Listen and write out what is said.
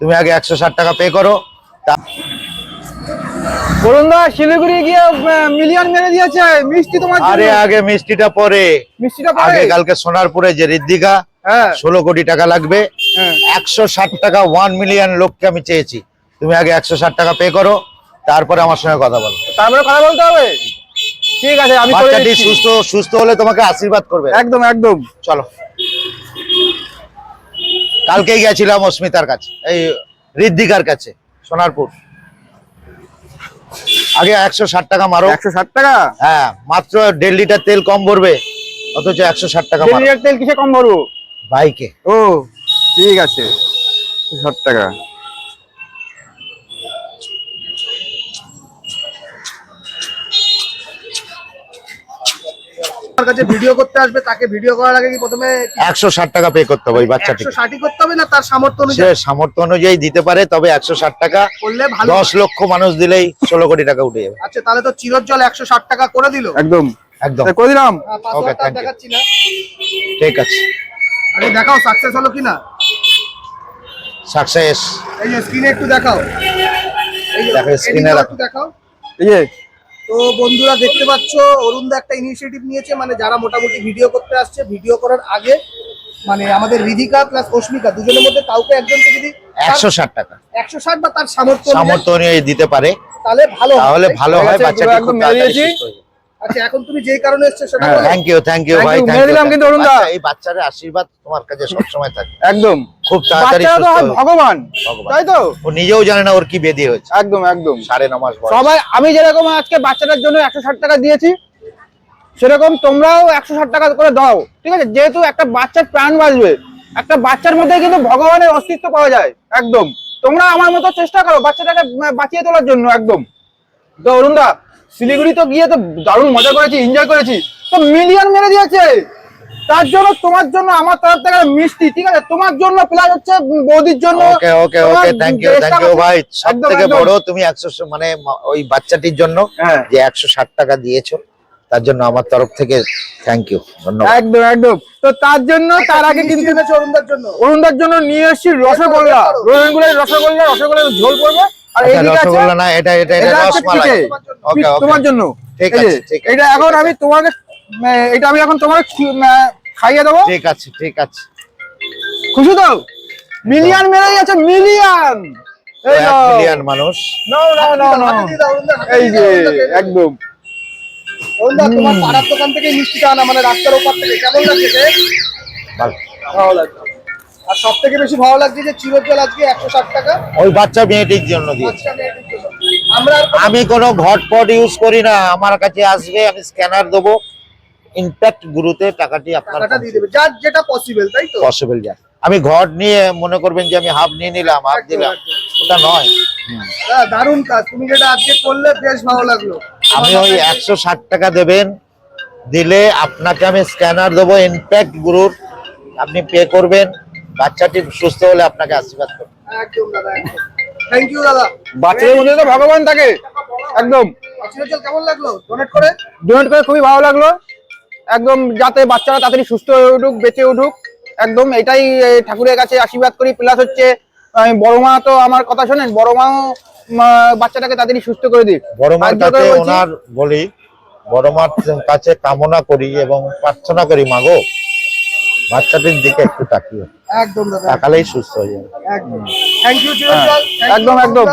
তুমি আগে একশো ষাট টাকা পে করো। বরুণ দা শিলিগুড়ি গিয়ে মিলিয়ন মেরে দিয়েছে। মিষ্টি তোমার আরে আগে মিষ্টিটা পরে। মিষ্টিটা আগে কালকে সোনারপুরে যে ঋদ্ধিকা হ্যাঁ। ষোলো কোটি টাকা লাগবে। হ্যাঁ। একশো ষাট টাকা ওয়ান মিলিয়ন লোককে আমি চেয়েছি। তুমি আগে একশো ষাট টাকা পে করো তারপরে আমার সঙ্গে কথা বলো। তারপরে কথা বলতে হবে? ঠিক আছে আমি। সুস্থ সুস্থ হলে তোমাকে আশীর্বাদ করবে। একদম একদম। চলো। কালকেই গেছিলাম অস্মিতার কাছে এই ঋদ্ধিকার কাছে সোনারপুর। আগে একশো ষাট টাকা মারো। একশো ষাট টাকা? হ্যাঁ মাত্র দেড় লিটার তেল কম ভরবে অথচ একশো ষাট টাকা মারো। লিটার তেল কিসে কম ভরবো? বাইকে। ও ঠিক আছে ষাট টাকা। কাছে ভিডিও করতে আসবে তাকে ভিডিও করার আগে কি প্রথমে একশো ষাট টাকা পে করতে হবে ওই বাচ্চাটিকে। একশো ষাটই করতে হবে না? তার সামর্থ্য সে অনুযায়ী সামর্থ্য অনুযায়ী দিতে পারে তবে একশো ষাট টাকা করলে ভালো দশ লক্ষ মানুষ দিলেই ষোলো কোটি টাকা উঠে যাবে। আচ্ছা তাহলে তো চিরজ্জল একশো ষাট টাকা করে দিল। একদম। একদম। করে দিলাম. দেখাচ্ছি না। ঠিক আছে। আরে দেখাও সাকসেস হলো কিনা? সাকসেস এই যে স্ক্রিনে একটু দেখাও। এই যে। একটু দেখাও। এই যে তো বন্ধুরা দেখতে পাচ্ছ অরুণদা একটা ইনিশিয়েটিভ নিয়েছে মানে যারা মোটামুটি ভিডিও করতে আসছে ভিডিও করার আগে মানে আমাদের রিধিকা প্লাস অস্মিকা দুজনের মধ্যে কাউকে একজনকে যদি একশো ষাট টাকা একশো ষাট বা তার সামর্থ্য সামর্থ্য অনুযায়ী দিতে পারে তাহলে ভালো। তাহলে ভালো হয় বাচ্চাটি একদম খুব মেরে তাড়াতাড়ি দিয়েছি। সুস্থ যাবে। আচ্ছা এখন তুমি যেই কারণে এসছো সেটা থ্যাংক ইউ থ্যাংক ইউ ভাই মেরে you, দিলাম কিন্তু you। অরুণ দা। এই বাচ্চার আশীর্বাদ তোমার কাছে সবসময় থাকে একদম খুব তাড়াতাড়ি বাচ্চারা তো হয় ভগবান ভগবান। তাই তো? ও নিজেও জানে না ওর কি বেদি হয়েছে। একদম একদম। সাড়ে ন মাস বয়স। সবাই আমি যেরকম আজকে বাচ্চাটার জন্য একশো ষাট টাকা দিয়েছি সেরকম তোমরাও একশো ষাট টাকা করে দাও ঠিক আছে? যেহেতু একটা বাচ্চার প্রাণ বাঁচবে একটা বাচ্চার মধ্যে কিন্তু ভগবানের অস্তিত্ব পাওয়া যায় একদম। তোমরা আমার মতো চেষ্টা করো বাচ্চাটাকে বাঁচিয়ে তোলার জন্য একদম। তো অরুণদা শিলিগুড়ি তো গিয়ে তো দারুণ মজা করেছি এনজয় করেছি তো মিলিয়ন মেরে দিয়েছে। তার জন্য তোমার জন্য আমার তরফ থেকে মিষ্টি ঠিক আছে? তোমার জন্য প্লাস হচ্ছে বৌদির জন্য okay okay okay thank you thank you ভাই। সব থেকে বড় তুমি একশো মানে ওই বাচ্চাটির জন্য হ্যাঁ। যে একশো ষাট টাকা দিয়েছ তার জন্য আমার তরফ থেকে থ্যাংক ইউ ধন্যবাদ। একদম একদম। তো তার জন্য তার আগে কিন্তু অরুণদার জন্য? অরুণদার জন্য নিয়ে এসেছি রসগোল্লা। রসগোল্লার রসগোল্লা রসগোল্লার ঝোল পড়বে আর আচ্ছা, রসগোল্লা না এটা এটা এটা রসমালাই। ওকে ওকে তোমার জন্য। ঠিক আছে, ঠিক আছে, এটা এখন আমি তোমাকে এটা আমি এখন তোমার খাইয়ে দেবো? ঠিক আছে ঠিক আছে। খুশি তো? মিলিয়ন মেরে গেছে মিলিয়ন! এই। মিলিয়ন মানুষ। যে একদম। তোমার পাড়ার দোকান থেকে মিষ্টিটা আনা মানে রাস্তার ওপার থেকে। কেমন লাগছে ভালো। ভালো লাগছে। আর সব থেকে বেশি ভালো লাগছে যে আজকে একশো ষাট টাকা। ওই বাচ্চা মেয়েটির জন্য দিয়েছি। আমি। আমরা কোনো- আমি কোনো ঘটপট ইউজ করি না। আমার কাছে আসবে আমি স্ক্যানার দেবো। ইনপ্যাক্ট গুরুতে টাকাটি আপনার টাকাটা দিয়ে দেবে। যার যেটা পসিবল তাই তো? পসিবল যা আমি ঘট নিয়ে মনে করবেন যে আমি হাফ নিয়ে নিলাম হাফ দিলাম। ওটা নয়। দারুণ কাজ। তুমি যেটা আজকে করলে বেশ ভালো লাগল। আমি ওই একশো ষাট টাকা দেবেন। দিলে আপনাকে আমি স্ক্যানার দেবো ইনপ্যাক্ট গুরুর। আপনি পে করবেন। বাচ্চাটি সুস্থ হলে আপনাকে আশীর্বাদ করবেন একদম দাদা থ্যাংক ইউ দাদা। বাচ্চাদের মধ্যে তো ভগবান থাকে। একদম। কেমন লাগল? ডোনেট করে? ডোনেট করে খুবই ভালো লাগল। একদম যাতে বাচ্চারা তাড়াতাড়ি সুস্থ হয়ে উঠুক বেঁচে উঠুক একদম এটাই ঠাকুরের কাছে আশীর্বাদ করি। প্লাস হচ্ছে বড় মা তো আমার কথা শোনেন বড় মাও বাচ্চাটাকে তাড়াতাড়ি সুস্থ করে দিক। বড় মার কাছে ওনার বলি বড় মার কাছে কামনা করি এবং প্রার্থনা করি মাগো বাচ্চাটির দিকে একটু তাকিয়ে। একদম তাকালেই সুস্থ হয়ে যাবে। একদম। থ্যাংক ইউ একদম, একদম।